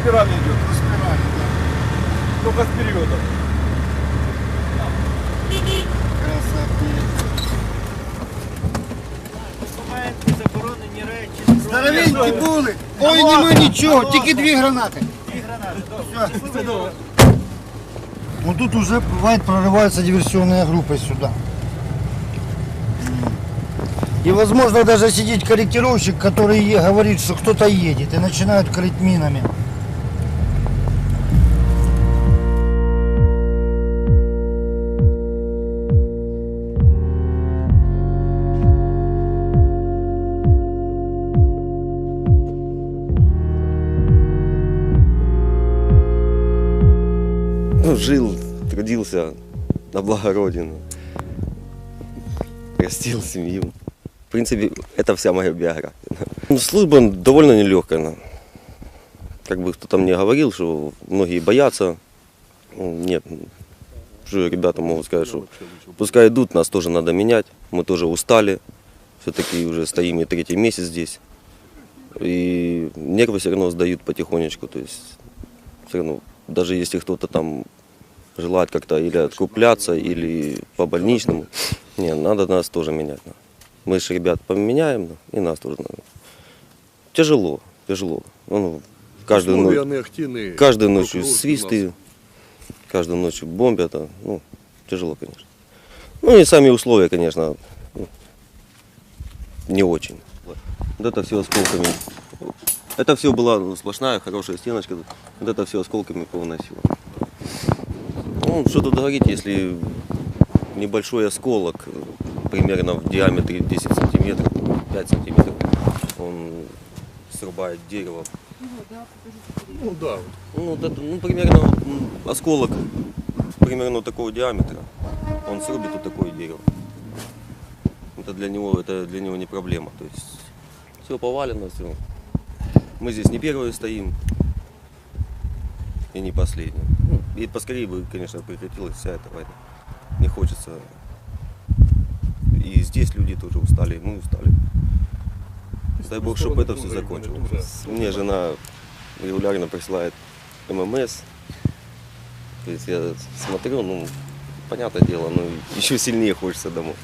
спирали идет. По спирали, да. Только с периодом. Красавчик. Документи, заборонені речі, зброя. Здоровенькі були. Ой, нема нічого, тільки дві гранати. Дві гранати. Добре. Ну тут уже бывает прорываются диверсионные группы сюда. И возможно даже сидит корректировщик, который е- говорит, что кто-то едет и начинают крыть минами. Ну, жил, трудился на благо Родины. Растил семью. В принципе, это вся моя биография. Ну, Служба довольно нелегкая. Как бы кто-то мне говорил, что многие боятся. Ну, Нет, уже ребята могут сказать, что пускай идут, нас тоже надо менять. Мы тоже устали. Все-таки уже стоим не третий месяц здесь. И нервы все равно сдают потихонечку. То есть все равно, даже если кто-то там желает как-то или откупляться, или по больничному, не, надо нас тоже менять. Мы же ребят поменяем, и нас тоже надо. Тяжело, тяжело. Ну, каждую, Условия ночь, каждую ночью свисты, каждую ночью бомбят. а, Ну, тяжело, конечно. Ну и сами условия, конечно, ну, не очень. Вот это все осколками. Это все была ну, сплошная хорошая стеночка. Вот это все осколками повыносило. Ну, что тут говорить, если небольшой осколок, э, примерно в диаметре 10 сантиметров, 5 сантиметров, он срубает дерево. Ну да. Ну, это, ну, примерно осколок примерно такого диаметра. Он срубит вот такое дерево. Это для него, это для него не проблема. То есть все повалено, все. Мы здесь не первые стоим и не последние. Ну, и поскорее бы, конечно, прекратилась вся эта война. Не хочется. И здесь люди тоже устали, и мы устали. Дай бог, чтобы это все закончилось. Мне жена регулярно присылает ММС. То есть я смотрю, ну, понятное дело, ну, еще сильнее хочется домой.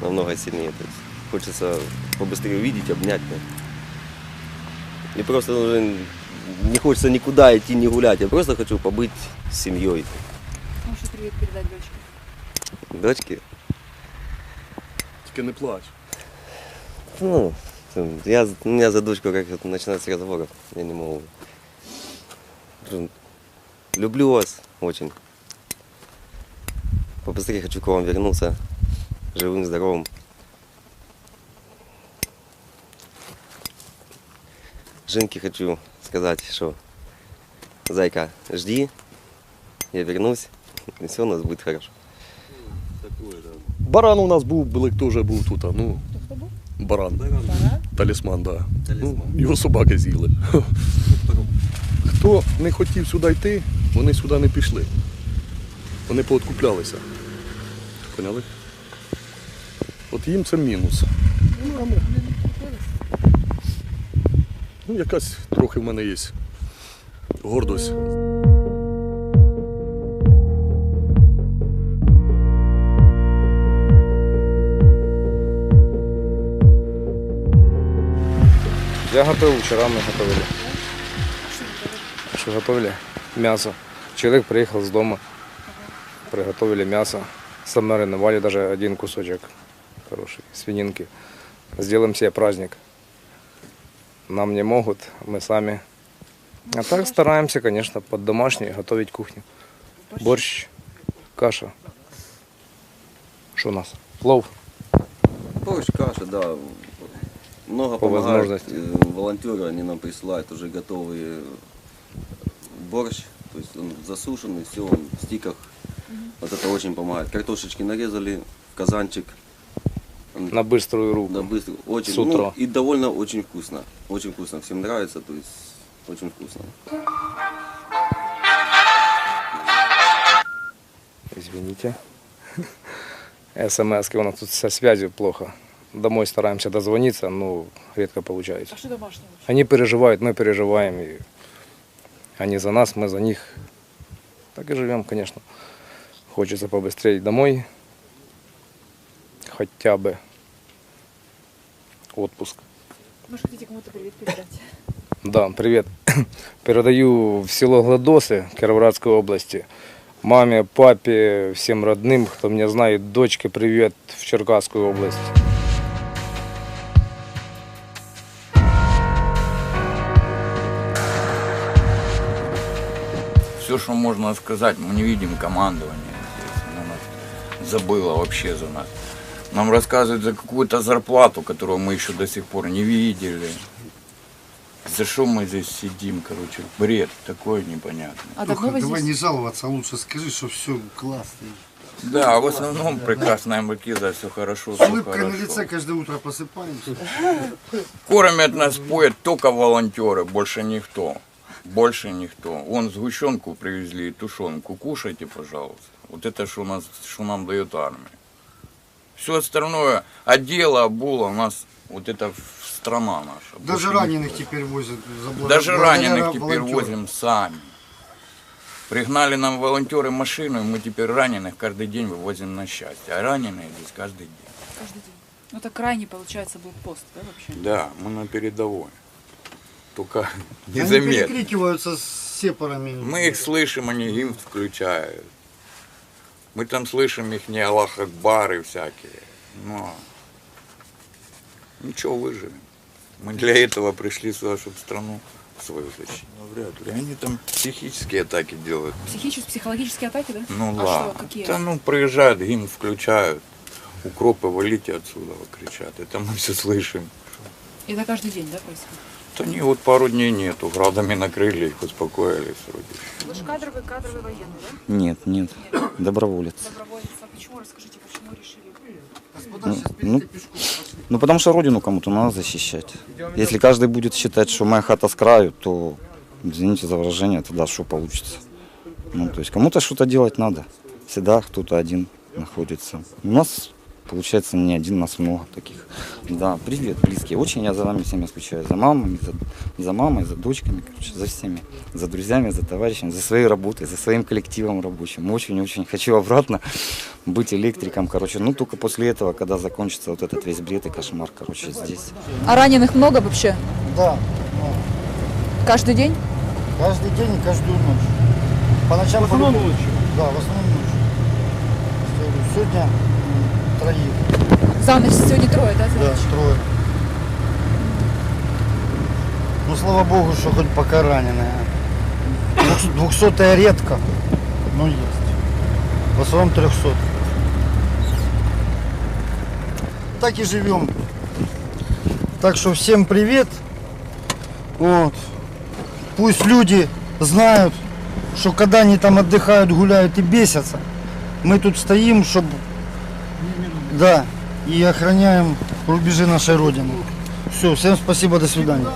Намного сильнее. То есть хочется побыстрее увидеть, обнять. ну. И просто уже не хочется никуда идти, не гулять. Я просто хочу побыть с семьей. Можешь привет передать дочке. Дочки, Тільки не плач. ну, я, у меня за дочку как это начинается разговоров, я не могу. Люблю вас очень. Побыстрее хочу к вам вернуться, живым, здоровым. Женьке хочу сказать, что зайка, жди, я вернусь, и все у нас будет хорошо. Баран у нас був, Белик теж був тут. а, Ну, баран. Талісман, так. Да. Ну, його собаки з'їли. Хто не хотів сюди йти, вони сюди не пішли. Вони пооткуплялися. Поняли? От їм це мінус. Ну, а ми- Ну, якась трохи в мене є гордость. Я готовил, вчера мы готовили. Что готовили? Мясо. Человек приехал с дома, приготовили мясо, замариновали даже один кусочек хороший свининки. Сделаем себе праздник. Нам не могут, мы сами. А так стараемся, конечно, под домашнее готовить кухню. Борщ, каша. Что у нас? Плов. Борщ, каша, да. Много По помогают возможности. э, волонтеры, они нам присылают уже готовый борщ, то есть он засушенный, все, он в стиках. Вот это очень помогает. Картошечки нарезали в казанчик. На быструю руку. Да, быстро, очень, С ну, утра. и довольно очень вкусно. Очень вкусно, всем нравится, то есть очень вкусно. Извините. СМС, у нас тут со связью плохо. Домой стараемся дозвониться, но редко получается. А что домашнего? Они переживают, мы переживаем. И Они за нас, мы за них. Так и живем, конечно. Хочется побыстрее домой. Хотя бы отпуск. Может, хотите кому-то привет передать? Да, привет. Передаю в село Гладосы Кировоградской области. Маме, папе, всем родным, кто меня знает, дочке привет в Черкасскую область. Все, что можно сказать, мы не видим командования здесь. Оно нас забыло вообще за нас. Нам рассказывают за какую-то зарплату, которую мы еще до сих пор не видели. За что мы здесь сидим, короче, бред такой непонятный. А вы Давай здесь? не жаловаться, а лучше скажи, что все классно. Да, в основном прекрасная Макиза, все хорошо, С улыбкой на лице каждое утро просыпаемся. Кормят нас, поят только волонтеры, больше никто. Больше никто. Вон сгущенку привезли и тушенку. Кушайте, пожалуйста. Вот это что, у нас, что нам дает армия. Все остальное, одела, обула, у нас вот это страна наша. Даже раненых никто. теперь возят. за благо- Даже раненых теперь волонтерам. возим сами. Пригнали нам волонтеры машину, и мы теперь раненых каждый день вывозим на счастье. А раненые здесь каждый день. Каждый день. Ну, это крайний, получается, был пост, да, вообще? Да, мы на передовой. Только Они незаметно. перекрикиваются с сепарами. Мы их слышим, они гимн включают. Мы там слышим их не Аллах Акбары всякие. Но ничего, выживем. Мы для этого пришли сюда, чтобы страну свою защитить. Ну, вряд ли. Они там психические атаки делают. Психические, психологические атаки, да? Ну а ладно. что, какие? Да ну приезжают, гимн включают. Укропы, валите отсюда, кричат. Это мы все слышим. Это каждый день, да, происходит? Да не, вот пару дней нету. Градами накрыли их, успокоились вроде. Вы же кадровый, кадровый военный, да? Нет, нет, доброволец. Доброволец. А почему, расскажите, почему решили? Ну, пошли. Ну, потому что родину кому-то надо защищать. Если каждый будет считать, что моя хата с краю, то, извините за выражение, тогда что получится? Ну, то есть кому-то что-то делать надо. Всегда кто-то один находится. У нас, получается, не один, нас много таких. Да, привет, близкие. Очень я за вами всеми скучаю. За мамами, за, за мамой, за дочками, короче, за всеми. За друзьями, за товарищами, за своей работой, за своим коллективом рабочим. Очень-очень хочу обратно быть электриком, короче. Ну, только после этого, когда закончится вот этот весь бред и кошмар, короче, здесь. А раненых много вообще? Да, ну, Каждый день? каждый день и каждую ночь. По ночам В основном ночью. Да, в основном ночью. Сегодня троих. За ночь сегодня трое, да? за Да, ночь? трое. Ну, слава богу, что хоть пока. Двух- Двухсотая редко, но есть. В основном трехсот. Так и живем. Так что всем привет. Вот. Пусть люди знают, что когда они там отдыхают, гуляют и бесятся, мы тут стоим, чтобы да, и охраняем рубежи нашей Родины. Все, всем спасибо, до свидания.